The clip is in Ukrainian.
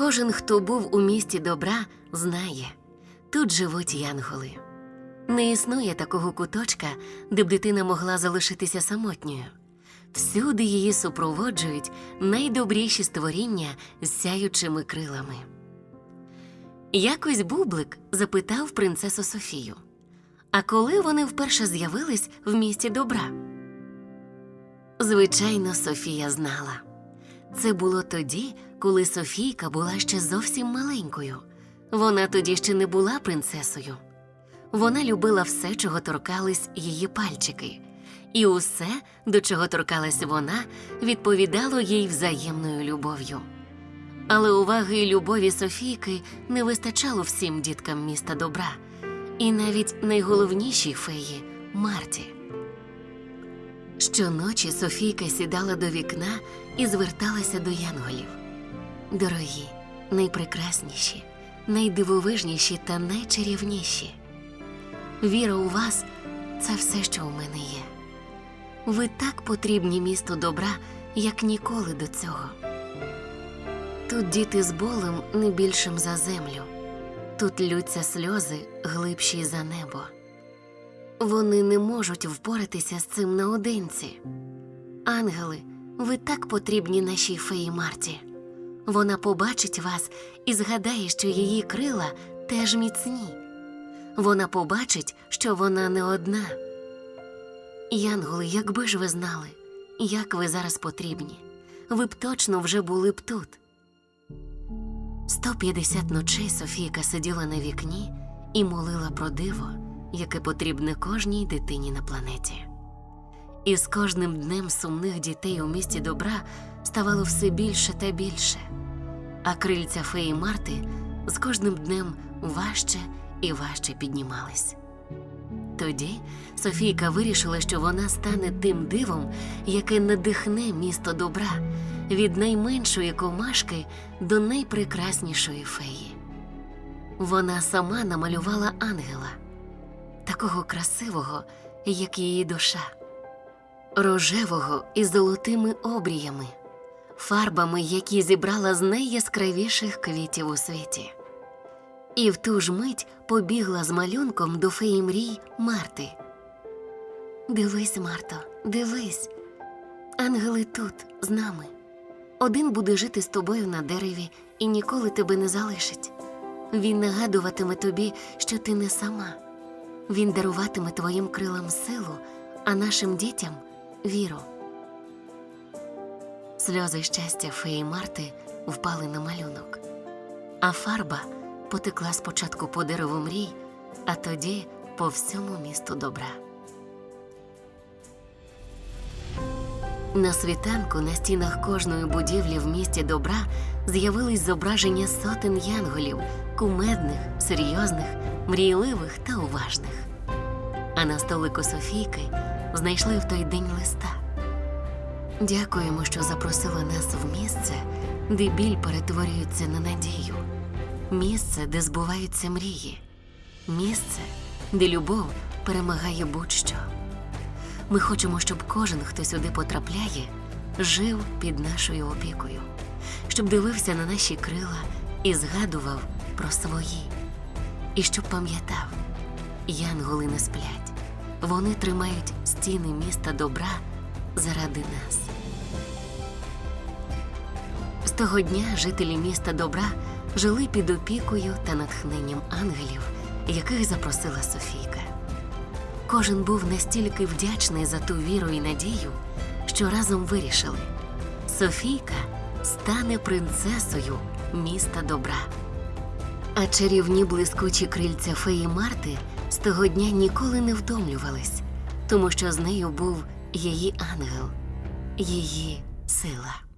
Кожен, хто був у місті добра, знає тут живуть янголи. Не існує такого куточка, де б дитина могла залишитися самотньою. Всюди її супроводжують найдобріші створіння з сяючими крилами. Якось Бублик запитав принцесу Софію: А коли вони вперше з'явились в місті добра? Звичайно, Софія знала. Це було тоді, коли Софійка була ще зовсім маленькою. Вона тоді ще не була принцесою. Вона любила все, чого торкались її пальчики, і усе, до чого торкалась вона, відповідало їй взаємною любов'ю. Але уваги і любові Софійки не вистачало всім діткам міста добра, і навіть найголовнішій феї Марті. Щоночі Софійка сідала до вікна і зверталася до янголів. Дорогі, найпрекрасніші, найдивовижніші та найчарівніші. Віра у вас це все, що у мене є. Ви так потрібні місту добра, як ніколи до цього. Тут діти з болем не більшим за землю, тут лються сльози глибші за небо. Вони не можуть впоратися з цим наодинці. Ангели, ви так потрібні нашій феї Марті. Вона побачить вас і згадає, що її крила теж міцні. Вона побачить, що вона не одна. Янголи, якби ж ви знали, як ви зараз потрібні, ви б точно вже були б тут. 150 ночей Софійка сиділа на вікні і молила про диво, яке потрібне кожній дитині на планеті. І з кожним днем сумних дітей у місті добра ставало все більше та більше, а крильця феї Марти з кожним днем важче і важче піднімались. Тоді Софійка вирішила, що вона стане тим дивом, яке надихне місто добра від найменшої комашки до найпрекраснішої феї. Вона сама намалювала ангела, такого красивого, як її душа, рожевого із золотими обріями, фарбами, які зібрала з найяскравіших квітів у світі. І в ту ж мить побігла з малюнком до феї мрій Марти. Дивись, Марто, дивись. Ангели тут, з нами. Один буде жити з тобою на дереві і ніколи тебе не залишить. Він нагадуватиме тобі, що ти не сама. Він даруватиме твоїм крилам силу, а нашим дітям віру. Сльози щастя феї Марти впали на малюнок, а фарба потекла спочатку по дереву мрій, а тоді по всьому місту добра. На світанку на стінах кожної будівлі в місті добра з'явились зображення сотень янголів, кумедних, серйозних, мрійливих та уважних. А на столику Софійки знайшли в той день листа. Дякуємо, що запросили нас в місце, де біль перетворюється на надію, місце, де збуваються мрії, місце, де любов перемагає будь-що. Ми хочемо, щоб кожен, хто сюди потрапляє, жив під нашою опікою, щоб дивився на наші крила і згадував про свої, і щоб пам'ятав, янголи не сплять, вони тримають стіни міста добра заради нас. З того дня жителі міста добра жили під опікою та натхненням ангелів, яких запросила Софійка. Кожен був настільки вдячний за ту віру і надію, що разом вирішили: Софійка стане принцесою міста добра. А чарівні блискучі крильця феї Марти з того дня ніколи не втомлювались, тому що з нею був її ангел, її сила.